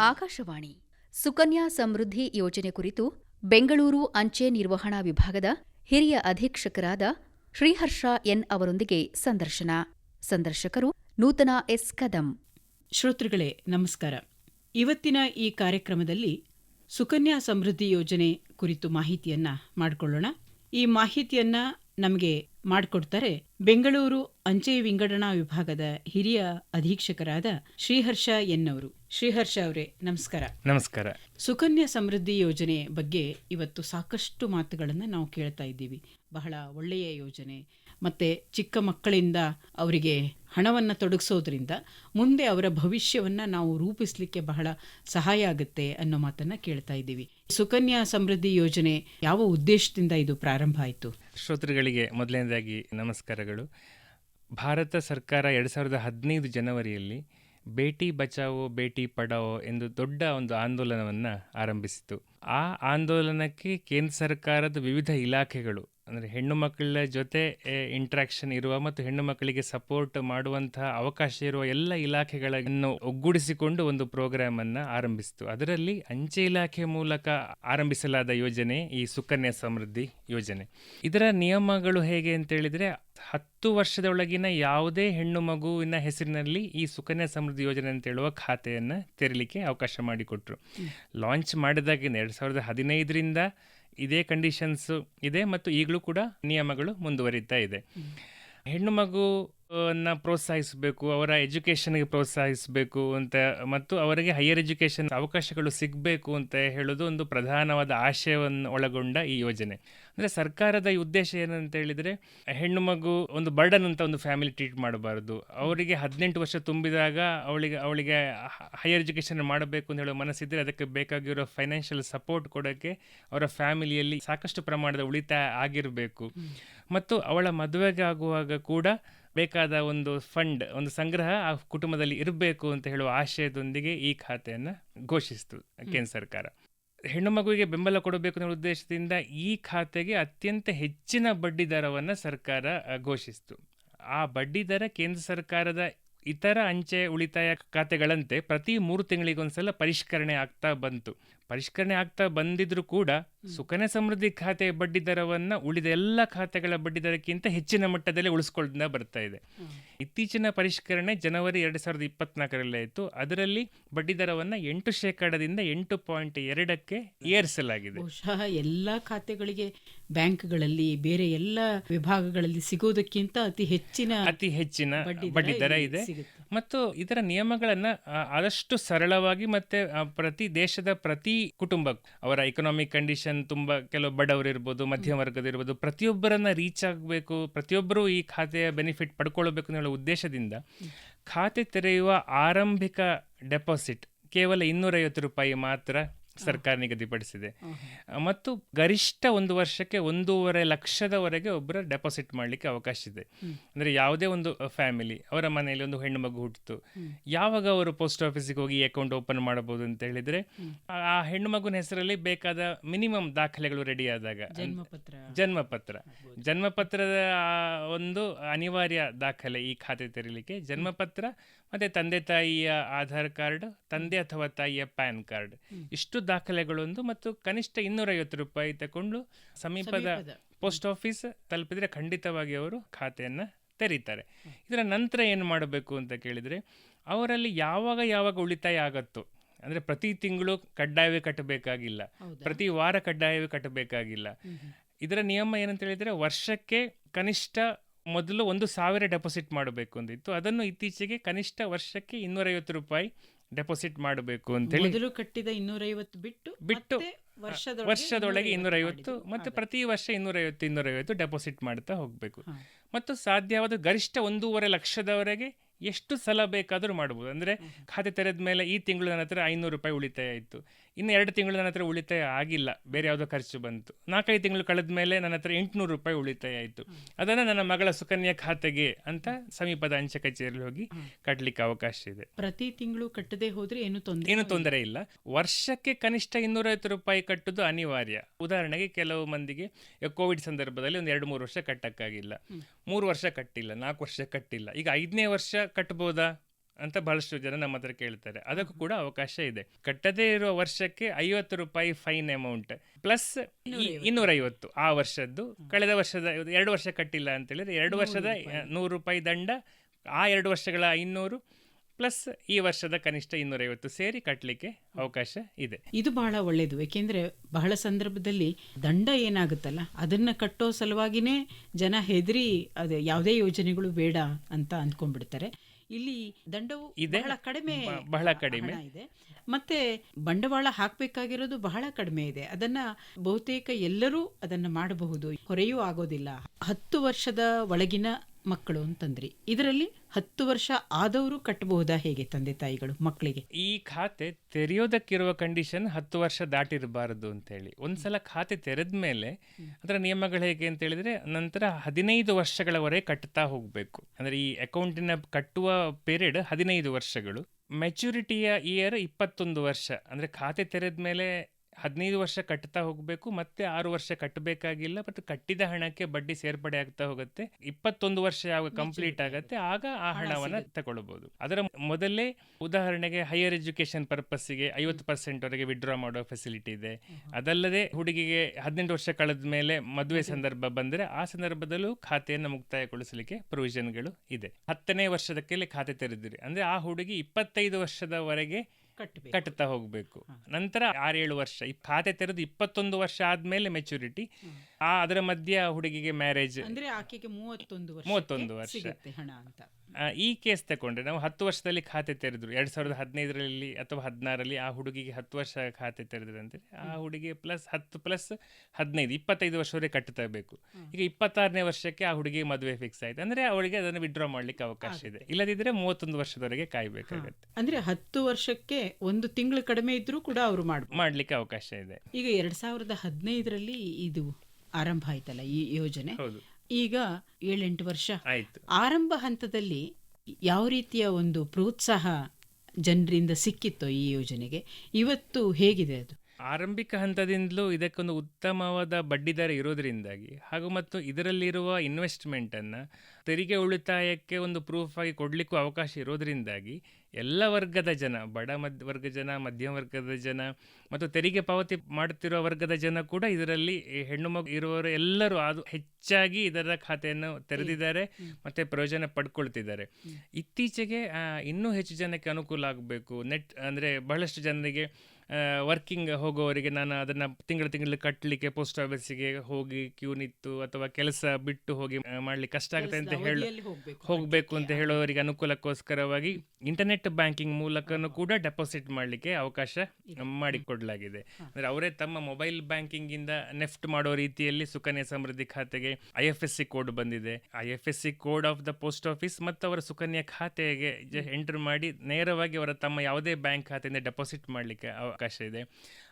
ಆಕಾಶವಾಣಿ. ಸುಕನ್ಯಾ ಸಮೃದ್ಧಿ ಯೋಜನೆ ಕುರಿತು ಬೆಂಗಳೂರು ಅಂಚೆ ನಿರ್ವಹಣಾ ವಿಭಾಗದ ಹಿರಿಯ ಅಧೀಕ್ಷಕರಾದ ಶ್ರೀಹರ್ಷ ಎನ್ ಅವರೊಂದಿಗೆ ಸಂದರ್ಶನ. ಸಂದರ್ಶಕರು ನೂತನ ಎಸ್ ಕದಂ. ಶ್ರೋತೃಗಳೇ, ನಮಸ್ಕಾರ. ಇವತ್ತಿನ ಈ ಕಾರ್ಯಕ್ರಮದಲ್ಲಿ ಸುಕನ್ಯಾ ಸಮೃದ್ಧಿ ಯೋಜನೆ ಕುರಿತು ಮಾಹಿತಿಯನ್ನ ಮಾಡಿಕೊಳ್ಳೋಣ. ಈ ಮಾಹಿತಿಯನ್ನ ನಮಗೆ ಮಾಡಿಕೊಡ್ತಾರೆ. ಬೆಂಗಳೂರು ಅಂಚೆ ವಿಂಗಡಣಾ ವಿಭಾಗದ ಹಿರಿಯ ಅಧೀಕ್ಷಕರಾದ ಶ್ರೀಹರ್ಷ ಎನ್ ಅವರು ಶ್ರೀಹರ್ಷ ಅವರೇ ನಮಸ್ಕಾರ. ನಮಸ್ಕಾರ. ಸುಕನ್ಯಾ ಸಮೃದ್ಧಿ ಯೋಜನೆ ಬಗ್ಗೆ ಇವತ್ತು ಸಾಕಷ್ಟು ಮಾತುಗಳನ್ನು ನಾವು ಕೇಳ್ತಾ ಇದ್ದೀವಿ. ಬಹಳ ಒಳ್ಳೆಯ ಯೋಜನೆ. ಮತ್ತೆ ಚಿಕ್ಕ ಮಕ್ಕಳಿಂದ ಅವರಿಗೆ ಹಣವನ್ನು ತೊಡಗಿಸೋದ್ರಿಂದ ಮುಂದೆ ಅವರ ಭವಿಷ್ಯವನ್ನ ನಾವು ರೂಪಿಸಲಿಕ್ಕೆ ಬಹಳ ಸಹಾಯ ಆಗುತ್ತೆ ಅನ್ನೋ ಮಾತನ್ನ ಕೇಳ್ತಾ ಇದ್ದೀವಿ. ಸುಕನ್ಯಾ ಸಮೃದ್ಧಿ ಯೋಜನೆ ಯಾವ ಉದ್ದೇಶದಿಂದ ಇದು ಪ್ರಾರಂಭ ಆಯಿತು? ಶ್ರೋತೃಗಳಿಗೆ ಮೊದಲನೇದಾಗಿ ನಮಸ್ಕಾರಗಳು. ಭಾರತ ಸರ್ಕಾರ ಎರಡು ಸಾವಿರದ ಹದಿನೈದು ಜನವರಿಯಲ್ಲಿ ಬೇಟಿ ಬಚಾವೋ, ಬೇಟಿ ಪಡಾವೋ ಎಂದು ದೊಡ್ಡ ಒಂದು ಆಂದೋಲನವನ್ನು ಆರಂಭಿಸಿತು ಆ ಆಂದೋಲನಕ್ಕೆ ಕೇಂದ್ರ ಸರ್ಕಾರದ ವಿವಿಧ ಇಲಾಖೆಗಳು ಅಂದರೆ ಹೆಣ್ಣು ಮಕ್ಕಳ ಜೊತೆ ಇಂಟ್ರಾಕ್ಷನ್ ಇರುವ ಮತ್ತು ಹೆಣ್ಣು ಮಕ್ಕಳಿಗೆ ಸಪೋರ್ಟ್ ಮಾಡುವಂತಹ ಅವಕಾಶ ಇರುವ ಎಲ್ಲ ಇಲಾಖೆಗಳನ್ನು ಒಗ್ಗೂಡಿಸಿಕೊಂಡು ಒಂದು ಪ್ರೋಗ್ರಾಮ್ ಅನ್ನು ಆರಂಭಿಸಿತು. ಅದರಲ್ಲಿ ಅಂಚೆ ಇಲಾಖೆ ಮೂಲಕ ಆರಂಭಿಸಲಾದ ಯೋಜನೆ ಈ ಸುಕನ್ಯಾ ಸಮೃದ್ಧಿ ಯೋಜನೆ. ಇದರ ನಿಯಮಗಳು ಹೇಗೆ ಅಂತ ಹೇಳಿದ್ರೆ ಹತ್ತು ವರ್ಷದೊಳಗಿನ ಯಾವುದೇ ಹೆಣ್ಣು ಮಗುವಿನ ಹೆಸರಿನಲ್ಲಿ ಈ ಸುಕನ್ಯಾ ಸಮೃದ್ಧಿ ಯೋಜನೆ ಅಂತ ಹೇಳುವ ಖಾತೆಯನ್ನು ತೆರಲಿಕ್ಕೆ ಅವಕಾಶ ಮಾಡಿಕೊಟ್ರು. ಲಾಂಚ್ ಮಾಡಿದಾಗಿನ ಎರಡು ಸಾವಿರದ ಹದಿನೈದರಿಂದ ಇದೇ ಕಂಡೀಷನ್ಸ್ ಇದೆ ಮತ್ತು ಈಗಲೂ ಕೂಡ ನಿಯಮಗಳು ಮುಂದುವರಿತಾ ಇದೆ. ಹೆಣ್ಣು ಮಗುವನ್ನ ಪ್ರೋತ್ಸಾಹಿಸಬೇಕು ಅವರ ಎಜುಕೇಷನ್ಗೆ ಪ್ರೋತ್ಸಾಹಿಸಬೇಕು ಅಂತ ಮತ್ತು ಅವರಿಗೆ ಹೈಯರ್ ಎಜುಕೇಷನ್ ಅವಕಾಶಗಳು ಸಿಗಬೇಕು ಅಂತ ಹೇಳೋದು ಒಂದು ಪ್ರಧಾನವಾದ ಆಶಯವನ್ನು ಒಳಗೊಂಡ ಈ ಯೋಜನೆ. ಅಂದರೆ ಸರ್ಕಾರದ ಈ ಉದ್ದೇಶ ಏನಂತ ಹೇಳಿದರೆ ಹೆಣ್ಣು ಮಗು ಒಂದು ಬರ್ಡನ್ ಅಂತ ಒಂದು ಫ್ಯಾಮಿಲಿ ಟ್ರೀಟ್ ಮಾಡಬಾರ್ದು. ಅವರಿಗೆ ಹದಿನೆಂಟು ವರ್ಷ ತುಂಬಿದಾಗ ಅವಳಿಗೆ ಅವಳಿಗೆ ಹೈಯರ್ ಎಜುಕೇಷನ್ ಮಾಡಬೇಕು ಅಂತ ಹೇಳೋ ಮನಸ್ಸಿದ್ದರೆ ಅದಕ್ಕೆ ಬೇಕಾಗಿರೋ ಫೈನಾನ್ಷಿಯಲ್ ಸಪೋರ್ಟ್ ಕೊಡೋಕ್ಕೆ ಅವರ ಫ್ಯಾಮಿಲಿಯಲ್ಲಿ ಸಾಕಷ್ಟು ಪ್ರಮಾಣದ ಉಳಿತಾಯ ಆಗಿರಬೇಕು. ಮತ್ತು ಅವಳ ಮದುವೆಗೆ ಆಗುವಾಗ ಕೂಡ ಬೇಕಾದ ಒಂದು ಫಂಡ್ ಒಂದು ಸಂಗ್ರಹ ಆ ಕುಟುಂಬದಲ್ಲಿ ಇರಬೇಕು ಅಂತ ಹೇಳುವ ಆಶಯದೊಂದಿಗೆ ಈ ಖಾತೆಯನ್ನು ಘೋಷಿಸಿತು ಕೇಂದ್ರ ಸರ್ಕಾರ. ಹೆಣ್ಣು ಮಗುವಿಗೆ ಬೆಂಬಲ ಕೊಡಬೇಕು ಅನ್ನೋ ಉದ್ದೇಶದಿಂದ ಈ ಖಾತೆಗೆ ಅತ್ಯಂತ ಹೆಚ್ಚಿನ ಬಡ್ಡಿ ದರವನ್ನು ಸರ್ಕಾರ ಘೋಷಿಸಿತು. ಆ ಬಡ್ಡಿ ದರ ಕೇಂದ್ರ ಸರ್ಕಾರದ ಇತರ ಅಂಚೆ ಉಳಿತಾಯ ಖಾತೆಗಳಂತೆ ಪ್ರತಿ ಮೂರು ತಿಂಗಳಿಗೊಂದ್ಸಲ ಪರಿಷ್ಕರಣೆ ಆಗ್ತಾ ಬಂತು. ಪರಿಷ್ಕರಣೆ ಆಗ್ತಾ ಬಂದಿದ್ರೂ ಕೂಡ ಸುಕನ್ಯಾ ಸಮೃದ್ಧಿ ಖಾತೆ ಬಡ್ಡಿ ದರವನ್ನು ಉಳಿದ ಎಲ್ಲ ಖಾತೆಗಳ ಬಡ್ಡಿ ದರಕ್ಕಿಂತ ಹೆಚ್ಚಿನ ಮಟ್ಟದಲ್ಲಿ ಉಳಿಸ್ಕೊಳ್ತಾ ಬರ್ತಾ ಇದೆ. ಇತ್ತೀಚಿನ ಪರಿಷ್ಕರಣೆ ಜನವರಿ ಎರಡು ಸಾವಿರದ ಇಪ್ಪತ್ನಾಲ್ಕರಲ್ಲಿ ಆಯಿತು. ಅದರಲ್ಲಿ ಬಡ್ಡಿ ದರವನ್ನು ಎಂಟು ಶೇಕಡದಿಂದ ಎಂಟು ಪಾಯಿಂಟ್ ಎರಡಕ್ಕೆ ಏರಿಸಲಾಗಿದೆ. ಬಹುಶಃ ಎಲ್ಲ ಖಾತೆಗಳಿಗೆ ಬ್ಯಾಂಕ್ಗಳಲ್ಲಿ ಬೇರೆ ಎಲ್ಲ ವಿಭಾಗಗಳಲ್ಲಿ ಸಿಗೋದಕ್ಕಿಂತ ಅತಿ ಹೆಚ್ಚಿನ ಅತಿ ಹೆಚ್ಚಿನ ಬಡ್ಡಿ ದರ ಇದೆ. ಮತ್ತು ಇದರ ನಿಯಮಗಳನ್ನ ಆದಷ್ಟು ಸರಳವಾಗಿ ಮತ್ತೆ ಪ್ರತಿ ದೇಶದ ಪ್ರತಿ ಕುಟುಂಬಕ್ಕೂ ಅವರ ಎಕನಾಮಿಕ್ ಕಂಡೀಷನ್ ತುಂಬಾ ಕೆಲವು ಬಡವರು ಇರ್ಬೋದು ಮಧ್ಯಮ ವರ್ಗದ ಇರ್ಬೋದು ಪ್ರತಿಯೊಬ್ಬರನ್ನ ರೀಚ್ ಆಗಬೇಕು ಪ್ರತಿಯೊಬ್ಬರು ಈ ಖಾತೆಯ ಬೆನಿಫಿಟ್ ಪಡ್ಕೊಳ್ಬೇಕು ಅನ್ನೋ ಉದ್ದೇಶದಿಂದ ಖಾತೆ ತೆರೆಯುವ ಆರಂಭಿಕ ಡೆಪಾಸಿಟ್ ಕೇವಲ ಇನ್ನೂರೈವತ್ತು ರೂಪಾಯಿ ಮಾತ್ರ ಸರ್ಕಾರ ನಿಗದಿಪಡಿಸಿದೆ. ಮತ್ತು ಗರಿಷ್ಠ ಒಂದು ವರ್ಷಕ್ಕೆ ಒಂದೂವರೆ ಲಕ್ಷದವರೆಗೆ ಒಬ್ಬರ ಡೆಪಾಸಿಟ್ ಮಾಡಲಿಕ್ಕೆ ಅವಕಾಶ ಇದೆ. ಅಂದರೆ ಯಾವುದೇ ಒಂದು ಫ್ಯಾಮಿಲಿ ಅವರ ಮನೆಯಲ್ಲಿ ಒಂದು ಹೆಣ್ಣು ಮಗು ಹುಟ್ಟಿತು. ಯಾವಾಗ ಅವರು ಪೋಸ್ಟ್ ಆಫೀಸಿಗೆ ಹೋಗಿ ಅಕೌಂಟ್ ಓಪನ್ ಮಾಡಬಹುದು ಅಂತ ಹೇಳಿದ್ರೆ ಆ- ಹೆಣ್ಣು ಮಗುನ ಹೆಸರಲ್ಲಿ ಬೇಕಾದ ಮಿನಿಮಮ್ ದಾಖಲೆಗಳು ರೆಡಿ ಆದಾಗ ಜನ್ಮಪತ್ರ. ಜನ್ಮಪತ್ರ. ಜನ್ಮಪತ್ರದ ಒಂದು ಅನಿವಾರ್ಯ ದಾಖಲೆ ಈ ಖಾತೆ ತೆರೀಲಿಕ್ಕೆ. ಜನ್ಮಪತ್ರ ಮತ್ತೆ ತಂದೆ ತಾಯಿಯ ಆಧಾರ್ ಕಾರ್ಡ್ ತಂದೆ ಅಥವಾ ತಾಯಿಯ ಪ್ಯಾನ್ ಕಾರ್ಡ್. ಇಷ್ಟು ದಾಖಲೆಗಳೊಂದು ಮತ್ತು ಕನಿಷ್ಠ ಇನ್ನೂರೈವತ್ತು ರೂಪಾಯಿ ತಗೊಂಡು ಸಮೀಪದ. ಪೋಸ್ಟ್ ಆಫೀಸ್ ತಲುಪಿದ್ರೆ ಖಂಡಿತವಾಗಿ ಅವರು ಖಾತೆಯನ್ನು ತೆರೀತಾರೆ. ಇದರ ನಂತರ ಏನು ಮಾಡಬೇಕು ಅಂತ ಕೇಳಿದರೆ ಅವರಲ್ಲಿ ಯಾವಾಗ ಯಾವಾಗ ಉಳಿತಾಯ ಆಗತ್ತೋ ಅಂದರೆ ಪ್ರತಿ ತಿಂಗಳು ಕಡ್ಡಾಯವೇ ಕಟ್ಟಬೇಕಾಗಿಲ್ಲ ಪ್ರತಿ ವಾರ ಕಡ್ಡಾಯವೇ ಕಟ್ಟಬೇಕಾಗಿಲ್ಲ. ಇದರ ನಿಯಮ ಏನಂತ ಹೇಳಿದರೆ ವರ್ಷಕ್ಕೆ ಕನಿಷ್ಠ ಮೊದಲು ಒಂದು ಸಾವಿರ ಡೆಪಾಸಿಟ್ ಮಾಡಬೇಕು ಅಂದಿತ್ತು ಅದನ್ನು ಇತ್ತೀಚೆಗೆ ಕನಿಷ್ಠ ವರ್ಷಕ್ಕೆ ಇನ್ನೂರೈವತ್ತು ರೂಪಾಯಿ ಡೆಪಾಸಿಟ್ ಮಾಡಬೇಕು ಅಂತೇಳಿ ಮೊದಲು ಕಟ್ಟಿದ ಇನ್ನೂರೈವತ್ತು ಬಿಟ್ಟು ಬಿಟ್ಟು ವರ್ಷದೊಳಗೆ ಇನ್ನೂರೈವತ್ತು. ಮತ್ತು. ಪ್ರತಿ ವರ್ಷ ಇನ್ನೂರೈವತ್ತು ಇನ್ನೂರೈವತ್ತು ಡೆಪಾಸಿಟ್ ಮಾಡ್ತಾ ಹೋಗಬೇಕು. ಮತ್ತು ಸಾಧ್ಯವಾದ ಗರಿಷ್ಠ ಒಂದೂವರೆ ಲಕ್ಷದವರೆಗೆ ಎಷ್ಟು ಸಲ ಬೇಕಾದರೂ ಮಾಡಬಹುದು ಅಂದರೆ ಖಾತೆ ತೆರೆದ ಮೇಲೆ ಈ ತಿಂಗಳು ನನ್ನ ಹತ್ರ ಐನೂರು ರೂಪಾಯಿ ಉಳಿತಾಯ ಇತ್ತು ಇನ್ನು ಎರಡು ತಿಂಗಳು ನನ್ನ ಹತ್ರ ಉಳಿತಾಯ ಆಗಿಲ್ಲ. ಬೇರೆ ಯಾವುದೋ ಖರ್ಚು ಬಂತು. ನಾಲ್ಕೈದು ತಿಂಗಳು ಕಳೆದ ಮೇಲೆ ನನ್ನ ಹತ್ರ ಎಂಟುನೂರು ರೂಪಾಯಿ ಉಳಿತಾಯ ಆಯಿತು. ಅದನ್ನು ನನ್ನ ಮಗಳ ಸುಕನ್ಯಾ ಖಾತೆಗೆ ಅಂತ ಸಮೀಪದ ಅಂಚೆ ಕಚೇರಿಯಲ್ಲಿ ಹೋಗಿ ಕಟ್ಟಲಿಕ್ಕೆ ಅವಕಾಶ ಇದೆ. ಪ್ರತಿ ತಿಂಗಳು ಕಟ್ಟದೆ ಹೋದರೆ ಏನು ತೊಂದರೆ ಏನು ತೊಂದರೆ ಇಲ್ಲ. ವರ್ಷಕ್ಕೆ ಕನಿಷ್ಠ ಇನ್ನೂರೈವತ್ತು ರೂಪಾಯಿ ಕಟ್ಟುದು ಅನಿವಾರ್ಯ. ಉದಾಹರಣೆಗೆ ಕೆಲವು ಮಂದಿಗೆ ಕೋವಿಡ್ ಸಂದರ್ಭದಲ್ಲಿ ಒಂದು ಎರಡು ಮೂರು ವರ್ಷ ಕಟ್ಟಕ್ಕಾಗಿಲ್ಲ. ಮೂರು ವರ್ಷ ಕಟ್ಟಿಲ್ಲ ನಾಲ್ಕು ವರ್ಷ ಕಟ್ಟಿಲ್ಲ. ಈಗ ಐದನೇ ವರ್ಷ ಕಟ್ಬೋದಾ ಅಂತ ಬಹಳಷ್ಟು ಜನ ನಮ್ಮ ಹತ್ರ ಕೇಳ್ತಾರೆ. ಅದಕ್ಕೂ ಕೂಡ ಅವಕಾಶ ಇದೆ. ಕಟ್ಟದೇ ಇರುವ ವರ್ಷಕ್ಕೆ ಐವತ್ತು ರೂಪಾಯಿ ಫೈನ್ ಅಮೌಂಟ್ ಪ್ಲಸ್ ಇನ್ನೂರೈವತ್ತು. ಆ ವರ್ಷದ್ದು. ಕಳೆದ ವರ್ಷದ ಎರಡು ವರ್ಷ ಕಟ್ಟಿಲ್ಲ ಅಂತ ಹೇಳಿದ್ರೆ ಎರಡು ವರ್ಷದ ನೂರು ರೂಪಾಯಿ ದಂಡ ಆ ಎರಡು ವರ್ಷಗಳ ಇನ್ನೂರು ಪ್ಲಸ್ ಈ ವರ್ಷದ ಕನಿಷ್ಠ ಇನ್ನೂರೈವತ್ತು ಸೇರಿ ಕಟ್ಟಲಿಕ್ಕೆ ಅವಕಾಶ ಇದೆ. ಇದು ಬಹಳ ಒಳ್ಳೆಯದು ಏಕೆಂದ್ರೆ ಬಹಳ ಸಂದರ್ಭದಲ್ಲಿ ದಂಡ ಏನಾಗುತ್ತಲ್ಲ ಅದನ್ನ ಕಟ್ಟೋ ಸಲುವಾಗಿನೇ ಜನ ಹೆದರಿ ಅದೇ ಯಾವುದೇ ಯೋಜನೆಗಳು ಬೇಡ ಅಂತ ಅಂದ್ಕೊಂಡ್ಬಿಡ್ತಾರೆ. ಇಲ್ಲಿ ದಂಡವು. ಬಹಳ ಕಡಿಮೆ ಬಹಳ ಕಡಿಮೆ. ಇದೆ ಮತ್ತೆ ಬಂಡವಾಳ ಹಾಕಬೇಕಾಗಿರೋದು ಬಹಳ ಕಡಿಮೆ ಇದೆ ಅದನ್ನ ಬಹುತೇಕ ಎಲ್ಲರೂ ಅದನ್ನ ಮಾಡಬಹುದು ಹೊರೆಯೂ ಆಗೋದಿಲ್ಲ ಹತ್ತು ವರ್ಷದ ಒಳಗಿನ ಮಕ್ಕಳು ಅಂತಂದ್ರಿ. ಇದರಲ್ಲಿ ಹತ್ತು ವರ್ಷ ಆದವರು ಕಟ್ಟಬಹುದಾ ಹೇಗೆ ತಂದೆ ತಾಯಿಗಳು ಮಕ್ಕಳಿಗೆ? ಈ ಖಾತೆ ತೆರೆಯೋದಕ್ಕಿರುವ ಕಂಡೀಷನ್ ಹತ್ತು ವರ್ಷ ದಾಟಿರಬಾರದು ಅಂತೇಳಿ. ಒಂದ್ಸಲ ಖಾತೆ ತೆರೆದ ಮೇಲೆ ಅದರ ನಿಯಮಗಳು ಹೇಗೆ ಅಂತ ಹೇಳಿದ್ರೆ ನಂತರ ಹದಿನೈದು ವರ್ಷಗಳವರೆಗೆ ಕಟ್ತಾ ಹೋಗಬೇಕು. ಅಂದ್ರೆ ಈ ಅಕೌಂಟಿನ ಕಟ್ಟುವ ಪೀರಿಯಡ್ ಹದಿನೈದು ವರ್ಷಗಳು. ಮೆಚುರಿಟಿಯ ಇಯರ್ ಇಪ್ಪತ್ತೊಂದು ವರ್ಷ. ಅಂದ್ರೆ ಖಾತೆ ತೆರೆದ ಮೇಲೆ ಹದಿನೈದು ವರ್ಷ ಕಟ್ತಾ ಹೋಗಬೇಕು ಮತ್ತೆ ಆರು ವರ್ಷ ಕಟ್ಟಬೇಕಾಗಿಲ್ಲ ಬಟ್ ಕಟ್ಟಿದ ಹಣಕ್ಕೆ ಬಡ್ಡಿ ಸೇರ್ಪಡೆ ಆಗ್ತಾ ಹೋಗುತ್ತೆ. ಇಪ್ಪತ್ತೊಂದು ವರ್ಷ ಯಾವಾಗ ಕಂಪ್ಲೀಟ್ ಆಗುತ್ತೆ ಆಗ ಆ ಹಣವನ್ನು ತಗೊಳ್ಬಹುದು ಅದರ ಮೊದಲೇ ಉದಾಹರಣೆಗೆ ಹೈಯರ್ ಎಜುಕೇಶನ್ ಪರ್ಪಸ್ಸಿಗೆ ಐವತ್ತು ಪರ್ಸೆಂಟ್ ವರೆಗೆ ವಿಡ್ರಾ ಮಾಡೋ ಫೆಸಿಲಿಟಿ ಇದೆ. ಅದಲ್ಲದೆ ಹುಡುಗಿಗೆ ಹದಿನೆಂಟು ವರ್ಷ ಕಳೆದ ಮೇಲೆ ಮದುವೆ ಸಂದರ್ಭ ಬಂದರೆ ಆ ಸಂದರ್ಭದಲ್ಲೂ ಖಾತೆಯನ್ನು ಮುಕ್ತಾಯಗೊಳಿಸಲಿಕ್ಕೆ ಪ್ರೊವಿಷನ್ಗಳು ಇದೆ. ಹತ್ತನೇ ವರ್ಷದಕ್ಕೆ ಖಾತೆ ತೆರೆದಿರಿ. ಅಂದ್ರೆ ಆ ಹುಡುಗಿ ಇಪ್ಪತ್ತೈದು ವರ್ಷದವರೆಗೆ ಕಟ್ಟಬೇಕು ಕಟ್ಟುತ್ತಾ ಹೋಗಬೇಕು. ನಂತರ ಆರೇಳು ವರ್ಷ ಈ ಖಾತೆ ತೆರೆದು ಇಪ್ಪತ್ತೊಂದು ವರ್ಷ ಆದ್ಮೇಲೆ ಮೆಚುರಿಟಿ ಆ ಅದರ ಮಧ್ಯೆ ಹುಡುಗಿಗೆ ಮ್ಯಾರೇಜ್ ಅಂದ್ರೆ ಆಕೆಗೆ ಮೂವತ್ತೊಂದು ವರ್ಷ ಮೂವತ್ತೊಂದು ವರ್ಷ. ಹಣ ಅಂತ. ಈ ಕೇಸ್ ತಗೊಂಡ್ರೆ ನಾವು ಹತ್ತು ವರ್ಷದಲ್ಲಿ ಖಾತೆ ತೆರೆದ್ರು. ಎರಡು ಸಾವಿರದ ಹದಿನೈದರಲ್ಲಿ ಅಥವಾ ಹದಿನಾರರಲ್ಲಿ ಆ ಹುಡುಗಿಗೆ ಹತ್ತು ವರ್ಷ ಖಾತೆ ತೆರೆದ್ರೆ ಅಂದ್ರೆ ಆ ಹುಡುಗಿ ಪ್ಲಸ್ ಹತ್ತು ಪ್ಲಸ್ ಹದಿನೈದು ಇಪ್ಪತ್ತೈದು ವರ್ಷವರೆಗೆ ಕಟ್ಟುತ್ತಾ ಇರಬೇಕು. ಈಗ ಇಪ್ಪತ್ತಾರನೇ ವರ್ಷಕ್ಕೆ ಆ ಹುಡುಗಿ ಮದುವೆ ಫಿಕ್ಸ್ ಆಯ್ತು. ಅಂದ್ರೆ ಅವಳಿಗೆ ಅದನ್ನು ವಿಡ್ರಾ ಮಾಡ್ಲಿಕ್ಕೆ ಅವಕಾಶ ಇದೆ. ಇಲ್ಲದಿದ್ರೆ ಮೂವತ್ತೊಂದು ವರ್ಷದವರೆಗೆ ಕಾಯಬೇಕಾಗುತ್ತೆ. ಅಂದ್ರೆ ಹತ್ತು ವರ್ಷಕ್ಕೆ ಒಂದು ತಿಂಗಳು ಕಡಿಮೆ ಇದ್ರೂ ಕೂಡ ಅವರು ಮಾಡ್ಲಿಕ್ಕೆ ಅವಕಾಶ ಇದೆ. ಈಗ ಎರಡ್ ಸಾವಿರದ ಹದಿನೈದರಲ್ಲಿ ಇದು ಆರಂಭ ಆಯ್ತಲ್ಲ ಈ ಯೋಜನೆ. ಹೌದು. ಈಗ ಏಳೆಂಟು ವರ್ಷ. ಆಯ್ತು. ಆರಂಭ ಹಂತದಲ್ಲಿ ಯಾವ ರೀತಿಯ ಒಂದು ಪ್ರೋತ್ಸಾಹ ಜನರಿಂದ ಸಿಕ್ಕಿತ್ತು ಈ ಯೋಜನೆಗೆ? ಇವತ್ತು ಹೇಗಿದೆ ಅದು? ಆರಂಭಿಕ ಹಂತದಿಂದಲೂ ಇದಕ್ಕೊಂದು ಉತ್ತಮವಾದ ಬಡ್ಡಿದರ ಇರೋದರಿಂದಾಗಿ ಹಾಗೂ ಮತ್ತು ಇದರಲ್ಲಿರುವ ಇನ್ವೆಸ್ಟ್ಮೆಂಟನ್ನು ತೆರಿಗೆ ಉಳಿತಾಯಕ್ಕೆ ಒಂದು ಪ್ರೂಫ್ ಆಗಿ ಕೊಡಲಿಕ್ಕೂ ಅವಕಾಶ ಇರೋದರಿಂದಾಗಿ ಎಲ್ಲ ವರ್ಗದ ಜನ ಬಡ ಮಧ್ಯ ವರ್ಗ ಜನ ಮಧ್ಯಮ ವರ್ಗದ ಜನ ಮತ್ತು ತೆರಿಗೆ ಪಾವತಿ ಮಾಡುತ್ತಿರುವ ವರ್ಗದ ಜನ ಕೂಡ ಇದರಲ್ಲಿ ಹೆಣ್ಣು ಮಗು ಇರುವವರು ಎಲ್ಲರೂ ಅದು ಹೆಚ್ಚಾಗಿ ಇದರ ಖಾತೆಯನ್ನು ತೆರೆದಿದ್ದಾರೆ ಮತ್ತು ಪ್ರಯೋಜನ ಪಡ್ಕೊಳ್ತಿದ್ದಾರೆ. ಇತ್ತೀಚೆಗೆ ಇನ್ನೂ ಹೆಚ್ಚು ಜನಕ್ಕೆ ಅನುಕೂಲ ಆಗಬೇಕು. ನೆಟ್ ಅಂದರೆ ಬಹಳಷ್ಟು ಜನರಿಗೆ ವರ್ಕಿಂಗ್ ಹೋಗೋವರಿಗೆ ನಾನು ಅದನ್ನು ತಿಂಗಳು ತಿಂಗಳು ಕಟ್ಟಲಿಕ್ಕೆ ಪೋಸ್ಟ್ ಆಫೀಸಿಗೆ ಹೋಗಿ ಕ್ಯೂ ನಿಂತು ಅಥವಾ ಕೆಲಸ ಬಿಟ್ಟು ಹೋಗಿ ಮಾಡಲಿಕ್ಕೆ ಕಷ್ಟ ಆಗುತ್ತೆ ಅಂತ ಹೇಳಿ ಹೋಗಬೇಕು ಅಂತ ಹೇಳೋವರಿಗೆ ಅನುಕೂಲಕ್ಕೋಸ್ಕರವಾಗಿ ಇಂಟರ್ನೆಟ್ ಬ್ಯಾಂಕಿಂಗ್ ಮೂಲಕನೂ ಕೂಡ ಡೆಪಾಸಿಟ್ ಮಾಡಲಿಕ್ಕೆ ಅವಕಾಶ ಮಾಡಿಕೊಡಲಾಗಿದೆ. ಅಂದ್ರೆ ಅವರೇ ತಮ್ಮ ಮೊಬೈಲ್ ಬ್ಯಾಂಕಿಂಗಿಂದ ನೆಫ್ಟ್ ಮಾಡೋ ರೀತಿಯಲ್ಲಿ ಸುಕನ್ಯಾ ಸಮೃದ್ಧಿ ಖಾತೆಗೆ I F S C code ಬಂದಿದೆ. I F S C code of the post office ಮತ್ತು ಅವರ ಸುಕನ್ಯಾ ಖಾತೆಗೆ ಎಂಟರ್ ಮಾಡಿ ನೇರವಾಗಿ ಅವರ ತಮ್ಮ ಯಾವುದೇ ಬ್ಯಾಂಕ್ ಖಾತೆಯಿಂದ ಡೆಪಾಸಿಟ್ ಮಾಡಲಿಕ್ಕೆ ಅವಕಾಶ ಇದೆ.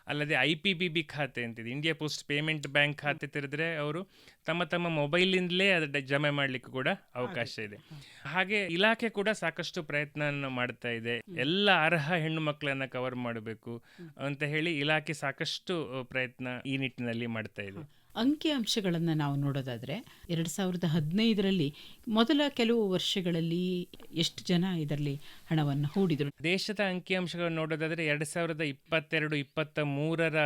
ಅಲ್ಲದೆ ಐ ಪಿ ಬಿ ಬಿ ಖಾತೆ ಅಂತಿದೆ. ಇಂಡಿಯಾ ಪೋಸ್ಟ್ ಪೇಮೆಂಟ್ ಬ್ಯಾಂಕ್ ಖಾತೆ ತೆರೆದ್ರೆ ಅವರು ತಮ್ಮ ತಮ್ಮ ಮೊಬೈಲಿಂದಲೇ ಅದ ಜಮೆ ಮಾಡಲಿಕ್ಕೆ ಕೂಡ ಅವಕಾಶ ಇದೆ. ಹಾಗೆ ಇಲಾಖೆ ಕೂಡ ಸಾಕಷ್ಟು ಪ್ರಯತ್ನ ಮಾಡ್ತಾ ಇದೆ. ಎಲ್ಲ ಅರ್ಹ ಹೆಣ್ಣು ಮಕ್ಕಳನ್ನ ಕವರ್ ಮಾಡಬೇಕು ಅಂತ ಹೇಳಿ ಇಲಾಖೆ ಸಾಕಷ್ಟು ಪ್ರಯತ್ನ ಈ ನಿಟ್ಟಿನಲ್ಲಿ ಮಾಡ್ತಾ ಇದೆ. ಅಂಕಿ ಅಂಶಗಳನ್ನು ನಾವು ನೋಡೋದಾದ್ರೆ ಎರಡು ಸಾವಿರದ ಹದಿನೈದರಲ್ಲಿ ಮೊದಲ ಕೆಲವು ವರ್ಷಗಳಲ್ಲಿ ಎಷ್ಟು ಜನ ಇದರಲ್ಲಿ ಹಣವನ್ನು ಹೂಡಿದರು? ದೇಶದ ಅಂಕಿಅಂಶಗಳನ್ನು ನೋಡೋದಾದ್ರೆ ಎರಡು ಸಾವಿರದ ಇಪ್ಪತ್ತೆರಡು, ಇಪ್ಪತ್ತ ಮೂರರ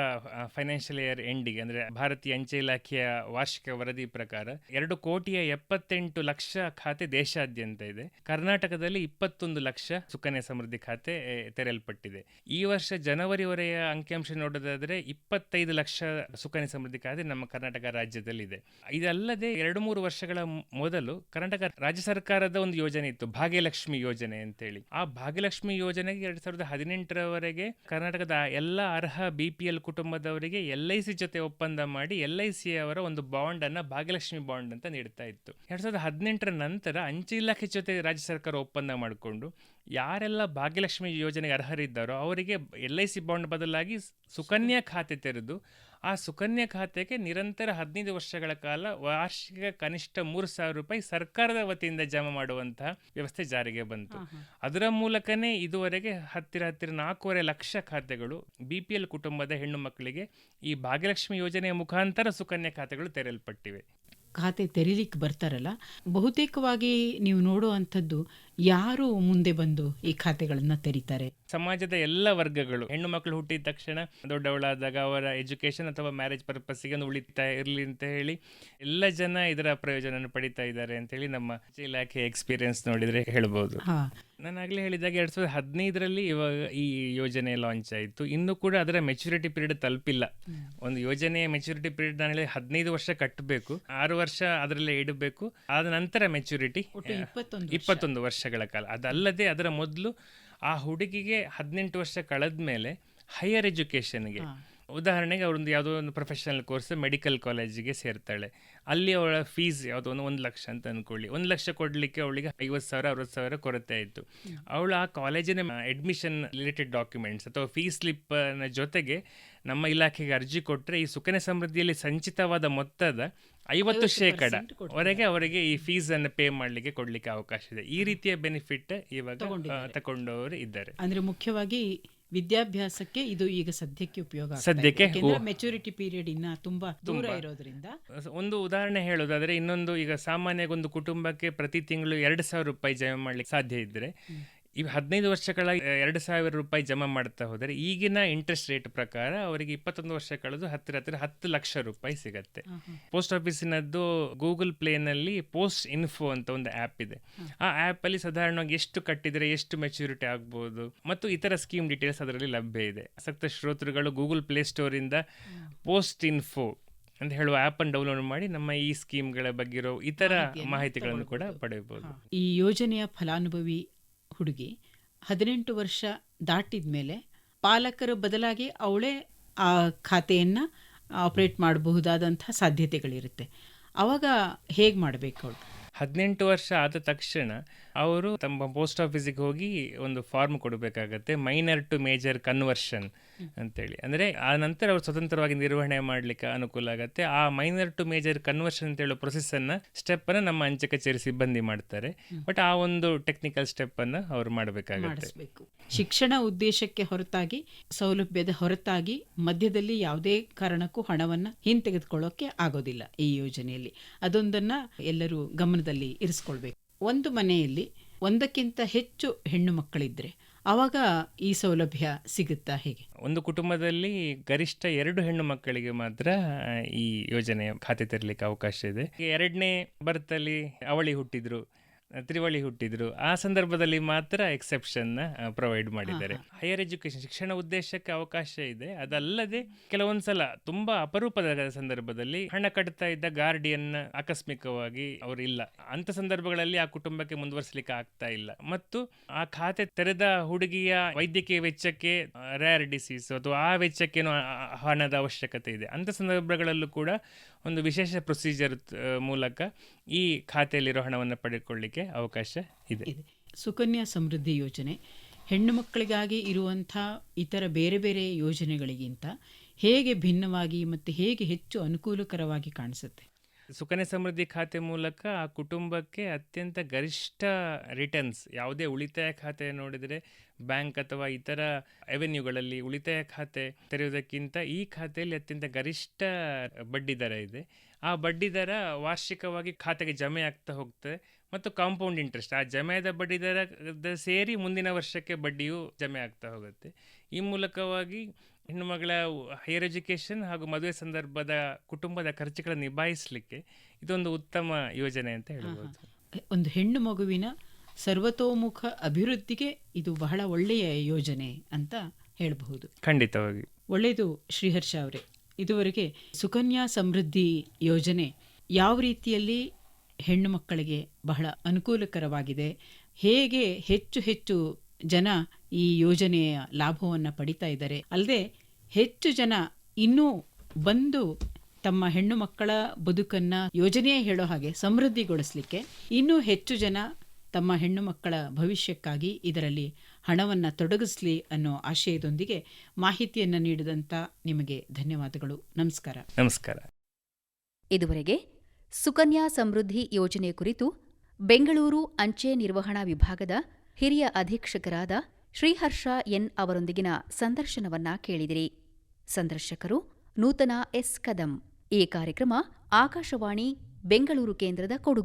ಫೈನಾನ್ಷಿಯಲ್ ಇಯರ್ ಎಂಡಿಗೆ ಅಂದ್ರೆ ಭಾರತೀಯ ಅಂಚೆ ಇಲಾಖೆಯ ವಾರ್ಷಿಕ ವರದಿ ಪ್ರಕಾರ ಎರಡು ಕೋಟಿಯ ಎಪ್ಪತ್ತೆಂಟು ಲಕ್ಷ ಖಾತೆ ದೇಶಾದ್ಯಂತ ಇದೆ. ಕರ್ನಾಟಕದಲ್ಲಿ ಇಪ್ಪತ್ತೊಂದು ಲಕ್ಷ ಸುಕನ್ಯಾ ಸಮೃದ್ಧಿ ಖಾತೆ ತೆರೆಯಲ್ಪಟ್ಟಿದೆ. ಈ ವರ್ಷ ಜನವರಿವರೆಯ ಅಂಕಿಅಂಶ ನೋಡೋದಾದ್ರೆ ಇಪ್ಪತ್ತೈದು ಲಕ್ಷ ಸುಕನ್ಯಾ ಸಮೃದ್ಧಿ ಖಾತೆ ನಮ್ಮ ಕರ್ನಾಟಕ ರಾಜ್ಯದಲ್ಲಿದೆ. ಇದಲ್ಲದೆ ಎರಡು ಮೂರು ವರ್ಷಗಳ ಮೊದಲು ಕರ್ನಾಟಕ ರಾಜ್ಯ ಸರ್ಕಾರದ ಒಂದು ಯೋಜನೆ ಇತ್ತು, ಭಾಗ್ಯಲಕ್ಷ್ಮಿ ಯೋಜನೆ ಅಂತೇಳಿ. ಆ ಭಾಗ್ಯಲಕ್ಷ್ಮಿ ಯೋಜನೆಗೆ ಎರಡ್ ಸಾವಿರದ ಹದಿನೆಂಟರವರೆಗೆ ಕರ್ನಾಟಕದ ಎಲ್ಲ ಅರ್ಹ ಬಿ ಪಿ ಎಲ್ ಕುಟುಂಬದವರಿಗೆ ಎಲ್ ಐ ಸಿ ಜೊತೆ ಒಪ್ಪಂದ ಮಾಡಿ ಎಲ್ ಐ ಸಿ ಅವರ ಒಂದು ಬಾಂಡ್ ಅನ್ನ ಭಾಗ್ಯಲಕ್ಷ್ಮಿ ಬಾಂಡ್ ಅಂತ ನೀಡ್ತಾ ಇತ್ತು. ಎರಡ್ ಸಾವಿರದ ಹದಿನೆಂಟರ ನಂತರ ಅಂಚೆ ಇಲಾಖೆ ಜೊತೆ ರಾಜ್ಯ ಸರ್ಕಾರ ಒಪ್ಪಂದ ಮಾಡಿಕೊಂಡು ಯಾರೆಲ್ಲ ಭಾಗ್ಯಲಕ್ಷ್ಮಿ ಯೋಜನೆಗೆ ಅರ್ಹರಿದ್ದಾರೋ ಅವರಿಗೆ ಎಲ್ ಐ ಸಿ ಬಾಂಡ್ ಬದಲಾಗಿ ಸುಕನ್ಯಾ ಖಾತೆ ತೆರೆದು ಆ ಸುಕನ್ಯಾ ಖಾತೆಗೆ ನಿರಂತರ ಹದಿನೈದು ವರ್ಷಗಳ ಕಾಲ ವಾರ್ಷಿಕ ಕನಿಷ್ಠ ಮೂರು ಸಾವಿರ ರೂಪಾಯಿ ಸರ್ಕಾರದ ವತಿಯಿಂದ ಜಮಾ ಮಾಡುವಂತಹ ವ್ಯವಸ್ಥೆ ಜಾರಿಗೆ ಬಂತು. ಅದರ ಮೂಲಕನೇ ಇದುವರೆಗೆ ಹತ್ತಿರ ಹತ್ತಿರ ನಾಲ್ಕೂವರೆ ಲಕ್ಷ ಖಾತೆಗಳು ಬಿ ಪಿ ಎಲ್ ಕುಟುಂಬದ ಹೆಣ್ಣು ಮಕ್ಕಳಿಗೆ ಈ ಭಾಗ್ಯಲಕ್ಷ್ಮಿ ಯೋಜನೆಯ ಮುಖಾಂತರ ಸುಕನ್ಯಾ ಖಾತೆಗಳು ತೆರೆಯಲ್ಪಟ್ಟಿವೆ. ಖಾತೆ ತೆರೀಲಿಕ್ಕೆ ಬರ್ತಾರಲ್ಲ? ಬಹುತೇಕವಾಗಿ ನೀವು ನೋಡುವಂಥದ್ದು ಯಾರು ಮುಂದೆ ಬಂದು ಈ ಖಾತೆಗಳನ್ನು ತೆರೀತಾರೆ? ಸಮಾಜದ ಎಲ್ಲ ವರ್ಗಗಳು. ಹೆಣ್ಣು ಮಕ್ಕಳು ಹುಟ್ಟಿದ ತಕ್ಷಣ ದೊಡ್ಡವಳಾದಾಗ ಅವರ ಎಜುಕೇಶನ್ ಅಥವಾ ಮ್ಯಾರೇಜ್ ಪರ್ಪಸ್ಗೆ ಉಳಿತಾ ಇರಲಿ ಅಂತ ಹೇಳಿ ಎಲ್ಲ ಜನ ಇದರ ಪ್ರಯೋಜನ ಪಡಿತಾ ಇದ್ದಾರೆ ಅಂತ ಹೇಳಿ ನಮ್ಮ ಇಲಾಖೆ ಎಕ್ಸ್ಪೀರಿಯನ್ಸ್ ನೋಡಿದ್ರೆ ಹೇಳ್ಬೋದು. ನಾನು ಆಗಲೇ ಹೇಳಿದಾಗ ಎರಡ್ ಸಾವಿರದ ಹದಿನೈದರಲ್ಲಿ ಇವಾಗ ಈ ಯೋಜನೆ ಲಾಂಚ್ ಆಯಿತು. ಇನ್ನೂ ಕೂಡ ಅದರ ಮೆಚುರಿಟಿ ಪೀರಿಯಡ್ ತಲುಪಿಲ್ಲ. ಒಂದು ಯೋಜನೆಯ ಮೆಚುರಿಟಿ ಪೀರಿಯಡ್ ನಾನು ಹೇಳಿ ಹದಿನೈದು ವರ್ಷ ಕಟ್ಟಬೇಕು. ಆರು ವರ್ಷ ಅದರಲ್ಲೇ ಇಡಬೇಕು. ಆದ ನಂತರ ಮೆಚುರಿಟಿ ಇಪ್ಪತ್ತೊಂದು ಇಪ್ಪತ್ತೊಂದು ವರ್ಷಗಳ ಕಾಲ. ಅದಲ್ಲದೆ ಅದರ ಮೊದಲು ಆ ಹುಡುಗಿಗೆ ಹದಿನೆಂಟು ವರ್ಷ ಕಳೆದ ಮೇಲೆ ಹೈಯರ್ ಎಜುಕೇಷನ್ಗೆ ಉದಾಹರಣೆಗೆ ಅವರೊಂದು ಯಾವುದೋ ಒಂದು ಪ್ರೊಫೆಷನಲ್ ಕೋರ್ಸ್ ಮೆಡಿಕಲ್ ಕಾಲೇಜಿಗೆ ಸೇರ್ತಾಳೆ. ಅಲ್ಲಿ ಅವಳ ಫೀಸ್ ಯಾವುದೋ ಒಂದು ಒಂದು ಲಕ್ಷ ಅಂತ ಅಂದ್ಕೊಳ್ಳಿ ಒಂದು ಲಕ್ಷ ಕೊಡಲಿಕ್ಕೆ ಅವಳಿಗೆ ಐವತ್ತು ಸಾವಿರ ಅರವತ್ತು ಸಾವಿರ ಕೊರತೆ ಆಯಿತು. ಅವಳು ಆ ಕಾಲೇಜಿನ ಅಡ್ಮಿಷನ್ ರಿಲೇಟೆಡ್ ಡಾಕ್ಯುಮೆಂಟ್ಸ್ ಅಥವಾ ಫೀಸ್ ಸ್ಲಿಪ್ನ ಜೊತೆಗೆ ನಮ್ಮ ಇಲಾಖೆಗೆ ಅರ್ಜಿ ಕೊಟ್ಟರೆ ಈ ಸುಕನ್ಯ ಸಮೃದ್ಧಿಯಲ್ಲಿ ಸಂಚಿತವಾದ ಮೊತ್ತದ ಐವತ್ತು ಶೇಕಡ ವರೆಗೆ ಅವರಿಗೆ ಈ ಫೀಸ್ ಅನ್ನು ಪೇ ಮಾಡಲಿಕ್ಕೆ ಕೊಡ್ಲಿಕ್ಕೆ ಅವಕಾಶ ಇದೆ. ಈ ರೀತಿಯ ಬೆನಿಫಿಟ್ ಇವಾಗ ತಕೊಂಡವರು ತಗೊಂಡವರು ಇದ್ದಾರೆ. ಅಂದ್ರೆ ಮುಖ್ಯವಾಗಿ ವಿದ್ಯಾಭ್ಯಾಸಕ್ಕೆ ಇದು ಈಗ ಸದ್ಯಕ್ಕೆ ಉಪಯೋಗ. ಸದ್ಯಕ್ಕೆ ಮೆಚುರಿಟಿ ಪೀರಿಯಡ್ ಇನ್ನ ತುಂಬಾ ದೂರ ಇರೋದ್ರಿಂದ. ಒಂದು ಉದಾಹರಣೆ ಹೇಳೋದಾದ್ರೆ ಇನ್ನೊಂದು ಈಗ ಸಾಮಾನ್ಯ ಒಂದು ಕುಟುಂಬಕ್ಕೆ ಪ್ರತಿ ತಿಂಗಳು ಎರಡು ಸಾವಿರ ರೂಪಾಯಿ ಜಮೆ ಮಾಡ್ಲಿಕ್ಕೆ ಸಾಧ್ಯ ಇದ್ರೆ ಈ ಹದಿನೈದು ವರ್ಷಗಳ ಎರಡು ಸಾವಿರ ರೂಪಾಯಿ ಜಮಾ ಮಾಡ್ತಾ ಹೋದರೆ ಈಗಿನ ಇಂಟ್ರೆಸ್ಟ್ ರೇಟ್ ಪ್ರಕಾರ ಅವರಿಗೆ ಇಪ್ಪತ್ತೊಂದು ವರ್ಷ ಕಳೆದು ಹತ್ತಿರ ಹತ್ತಿರ ಹತ್ತು ಲಕ್ಷ ರೂಪಾಯಿ ಸಿಗತ್ತೆ. ಪೋಸ್ಟ್ ಆಫೀಸಿನದ್ದು ಗೂಗಲ್ ಪ್ಲೇನಲ್ಲಿ ಪೋಸ್ಟ್ ಇನ್ಫೋ ಅಂತ ಒಂದು ಆ್ಯಪ್ ಇದೆ. ಆ ಆ್ಯಪಲ್ಲಿ ಸಾಧಾರಣವಾಗಿ ಎಷ್ಟು ಕಟ್ಟಿದರೆ ಎಷ್ಟು ಮೆಚುರಿಟಿ ಆಗ್ಬೋದು ಮತ್ತು ಇತರ ಸ್ಕೀಮ್ ಡೀಟೇಲ್ಸ್ ಅದರಲ್ಲಿ ಲಭ್ಯ ಇದೆ. ಆಸಕ್ತ ಶ್ರೋತೃಗಳು ಗೂಗಲ್ ಪ್ಲೇ ಸ್ಟೋರಿಂದ ಪೋಸ್ಟ್ ಇನ್ಫೋ ಅಂತ ಹೇಳುವ ಆ್ಯಪನ್ನು ಡೌನ್ಲೋಡ್ ಮಾಡಿ ನಮ್ಮ ಈ ಸ್ಕೀಮ್ಗಳ ಬಗ್ಗೆ ಇರೋ ಇತರ ಮಾಹಿತಿಗಳನ್ನು ಕೂಡ ಪಡೆಯಬಹುದು. ಈ ಯೋಜನೆಯ ಫಲಾನುಭವಿ ಹುಡುಗಿ ಹದಿನೆಂಟು ವರ್ಷ ದಾಟಿದ ಮೇಲೆ ಪಾಲಕರ ಬದಲಾಗಿ ಅವಳೇ ಆ ಖಾತೆಯನ್ನು ಆಪ್ರೇಟ್ ಮಾಡಬಹುದಾದಂಥ ಸಾಧ್ಯತೆಗಳಿರುತ್ತೆ. ಅವಾಗ ಹೇಗೆ ಮಾಡಬೇಕು ಅವಳು? ಹದಿನೆಂಟು ವರ್ಷ ಆದ ತಕ್ಷಣ ಅವರು ತಮ್ಮ ಪೋಸ್ಟ್ ಆಫೀಸಿಗೆ ಹೋಗಿ ಒಂದು ಫಾರ್ಮ್ ಕೊಡಬೇಕಾಗತ್ತೆ, ಮೈನರ್ ಟು ಮೇಜರ್ ಕನ್ವರ್ಷನ್. ಅಂತೇಳಿ. ಅಂದರೆ ಆ ನಂತರ ಅವರು ಸ್ವತಂತ್ರವಾಗಿ ನಿರ್ವಹಣೆ ಮಾಡಲಿಕ್ಕೆ ಅನುಕೂಲ ಆಗುತ್ತೆ. ಆ ಮೈನರ್ ಟು ಮೇಜರ್ ಕನ್ವರ್ಷನ್ ಅಂತ ಹೇಳೋ ಪ್ರೊಸೆಸ್ಸನ್ನು ಸ್ಟೆಪ್ಪನ್ನು ನಮ್ಮ ಅಂಚೆ ಕಚೇರಿ ಸಿಬ್ಬಂದಿ ಮಾಡ್ತಾರೆ. ಬಟ್ ಆ ಒಂದು ಟೆಕ್ನಿಕಲ್ ಸ್ಟೆಪ್ಪನ್ನು ಅವರು ಮಾಡಬೇಕಾಗುತ್ತೆ. ಶಿಕ್ಷಣ ಉದ್ದೇಶಕ್ಕೆ ಹೊರತಾಗಿ ಸೌಲಭ್ಯದ ಹೊರತಾಗಿ ಮಧ್ಯದಲ್ಲಿ ಯಾವುದೇ ಕಾರಣಕ್ಕೂ ಹಣವನ್ನು ಹಿಂತೆಗೆದುಕೊಳ್ಳೋಕೆ ಆಗೋದಿಲ್ಲ ಈ ಯೋಜನೆಯಲ್ಲಿ. ಅದೊಂದನ್ನ ಎಲ್ಲರೂ ಗಮನದಲ್ಲಿ ಇರಿಸ್ಕೊಳ್ಬೇಕು. ಒಂದು ಮನೆಯಲ್ಲಿ ಒಂದಕ್ಕಿಂತ ಹೆಚ್ಚು ಹೆಣ್ಣು ಮಕ್ಕಳಿದ್ರೆ ಅವಾಗ ಈ ಸೌಲಭ್ಯ ಸಿಗುತ್ತಾ ಹೇಗೆ? ಒಂದು ಕುಟುಂಬದಲ್ಲಿ ಗರಿಷ್ಠ ಎರಡು ಹೆಣ್ಣು ಮಕ್ಕಳಿಗೆ ಮಾತ್ರ ಈ ಯೋಜನೆಯ ಖಾತೆ ತೆರಲಿಕ್ಕೆ ಅವಕಾಶ ಇದೆ. ಎರಡನೇ ಬರ್ತಲ್ಲಿ ಅವಳಿ ಹುಟ್ಟಿದ್ರು. ತ್ರಿವಳಿ ಹುಟ್ಟಿದ್ರು. ಆ ಸಂದರ್ಭದಲ್ಲಿ ಮಾತ್ರ ಎಕ್ಸೆಪ್ಷನ್ ಪ್ರೊವೈಡ್ ಮಾಡಿದ್ದಾರೆ. ಹೈಯರ್ ಎಜುಕೇಶನ್ ಶಿಕ್ಷಣ ಉದ್ದೇಶಕ್ಕೆ ಅವಕಾಶ ಇದೆ. ಅದಲ್ಲದೆ ಕೆಲವೊಂದ್ಸಲ ತುಂಬಾ ಅಪರೂಪದ ಸಂದರ್ಭದಲ್ಲಿ ಹಣ ಕಟ್ತಾ ಇದ್ದ ಗಾರ್ಡಿಯನ್ ಆಕಸ್ಮಿಕವಾಗಿ ಅವರು ಇಲ್ಲ. ಅಂತ ಸಂದರ್ಭಗಳಲ್ಲಿ ಆ ಕುಟುಂಬಕ್ಕೆ ಮುಂದುವರಿಸಲಿಕ್ಕೆ ಆಗ್ತಾ ಇಲ್ಲ. ಮತ್ತು ಆ ಖಾತೆ ತೆರೆದ ಹುಡುಗಿಯ ವೈದ್ಯಕೀಯ ವೆಚ್ಚಕ್ಕೆ ರೇರ್ ಡಿಸೀಸ್ ಅಥವಾ ಆ ವೆಚ್ಚಕ್ಕೇನು ಹಣದ ಅವಶ್ಯಕತೆ ಇದೆ. ಅಂತ ಸಂದರ್ಭಗಳಲ್ಲೂ ಕೂಡ ಒಂದು ವಿಶೇಷ ಪ್ರೊಸೀಜರ್ ಮೂಲಕ ಈ ಖಾತೆಯಲ್ಲಿರೋ ಹಣವನ್ನು ಪಡೆದುಕೊಳ್ಳಿಕ್ಕೆ ಅವಕಾಶ ಇದೆ. ಇದೆ. ಸುಕನ್ಯಾ ಸಮೃದ್ಧಿ ಯೋಜನೆ, ಹೆಣ್ಣು ಮಕ್ಕಳಿಗಾಗಿ ಇರುವಂಥ ಇತರ ಬೇರೆ ಬೇರೆ ಯೋಜನೆಗಳಿಗಿಂತ ಹೇಗೆ ಭಿನ್ನವಾಗಿ ಮತ್ತು ಹೇಗೆ ಹೆಚ್ಚು ಅನುಕೂಲಕರವಾಗಿ ಕಾಣಿಸುತ್ತೆ? ಸುಕನ್ಯಾ ಸಮೃದ್ಧಿ ಖಾತೆ ಮೂಲಕ ಆ ಕುಟುಂಬಕ್ಕೆ ಅತ್ಯಂತ ಗರಿಷ್ಠ ರಿಟರ್ನ್ಸ್ ಯಾವುದೇ ಉಳಿತಾಯ ಖಾತೆ ನೋಡಿದರೆ ಬ್ಯಾಂಕ್ ಅಥವಾ ಇತರ ಅವೆನ್ಯೂಗಳಲ್ಲಿ ಉಳಿತಾಯ ಖಾತೆ ತೆರೆಯುವುದಕ್ಕಿಂತ ಈ ಖಾತೆಯಲ್ಲಿ ಅತ್ಯಂತ ಗರಿಷ್ಠ ಬಡ್ಡಿ ದರ ಇದೆ. ಆ ಬಡ್ಡಿ ದರ ವಾರ್ಷಿಕವಾಗಿ ಖಾತೆಗೆ ಜಮೆ ಆಗ್ತಾ ಹೋಗ್ತದೆ ಮತ್ತು ಕಾಂಪೌಂಡ್ ಇಂಟ್ರೆಸ್ಟ್ ಆ ಜಮೆಯಾದ ಬಡ್ಡಿ ದರ ಸೇರಿ ಮುಂದಿನ ವರ್ಷಕ್ಕೆ ಬಡ್ಡಿಯು ಜಮೆ ಆಗ್ತಾ ಹೋಗುತ್ತೆ. ಈ ಮೂಲಕವಾಗಿ ಹೆಣ್ಣುಮಗಳ ಹೈಯರ್ ಎಜುಕೇಷನ್ ಹಾಗೂ ಮದುವೆ ಸಂದರ್ಭದ ಕುಟುಂಬದ ಖರ್ಚುಗಳನ್ನು ನಿಭಾಯಿಸಲಿಕ್ಕೆ ಇದೊಂದು ಉತ್ತಮ ಯೋಜನೆ ಅಂತ ಹೇಳ್ಬೋದು. ಒಂದು ಹೆಣ್ಣು ಮಗುವಿನ ಸರ್ವತೋಮುಖ ಅಭಿವೃದ್ಧಿಗೆ ಇದು ಬಹಳ ಒಳ್ಳೆಯ ಯೋಜನೆ ಅಂತ ಹೇಳಬಹುದು. ಖಂಡಿತವಾಗಿ. ಒಳ್ಳೆಯದು ಶ್ರೀಹರ್ಷ ಅವರೇ. ಇದುವರೆಗೆ ಸುಕನ್ಯಾ ಸಮೃದ್ಧಿ ಯೋಜನೆ ಯಾವ ರೀತಿಯಲ್ಲಿ ಹೆಣ್ಣು ಮಕ್ಕಳಿಗೆ ಬಹಳ ಅನುಕೂಲಕರವಾಗಿದೆ ಹೇಗೆ ಹೆಚ್ಚು ಹೆಚ್ಚು ಜನ ಈ ಯೋಜನೆಯ ಲಾಭವನ್ನು ಪಡಿತಾ ಇದ್ದಾರೆ. ಅಲ್ಲದೆ ಹೆಚ್ಚು ಜನ ಇನ್ನೂ ಬಂದು ತಮ್ಮ ಹೆಣ್ಣು ಮಕ್ಕಳ ಬದುಕನ್ನು ಯೋಜನೆಯೇ ಹೇಳೋ ಹಾಗೆ ಸಮೃದ್ಧಿಗೊಳಿಸಲಿಕ್ಕೆ ಇನ್ನೂ ಹೆಚ್ಚು ಜನ ತಮ್ಮ ಹೆಣ್ಣು ಮಕ್ಕಳ ಭವಿಷ್ಯಕ್ಕಾಗಿ ಇದರಲ್ಲಿ ಹಣವನ್ನು ತೊಡಗಿಸಲಿ ಅನ್ನೋ ಆಶಯದೊಂದಿಗೆ ಮಾಹಿತಿಯನ್ನು ನೀಡಿದಂಥ ನಿಮಗೆ ಧನ್ಯವಾದಗಳು. ನಮಸ್ಕಾರ. ನಮಸ್ಕಾರ. ಇದುವರೆಗೆ ಸುಕನ್ಯಾ ಸಮೃದ್ಧಿ ಯೋಜನೆ ಕುರಿತು ಬೆಂಗಳೂರು ಅಂಚೆ ನಿರ್ವಹಣಾ ವಿಭಾಗದ ಹಿರಿಯ ಅಧೀಕ್ಷಕರಾದ ಶ್ರೀಹರ್ಷ ಎನ್ ಅವರೊಂದಿಗಿನ ಸಂದರ್ಶನವನ್ನ ಕೇಳಿದಿರಿ. ಸಂದರ್ಶಕರು ನೂತನ ಎಸ್ ಕದಂ. ಈ ಕಾರ್ಯಕ್ರಮ ಆಕಾಶವಾಣಿ, ಬೆಂಗಳೂರು ಕೇಂದ್ರದ ಕೊಡುಗೆ.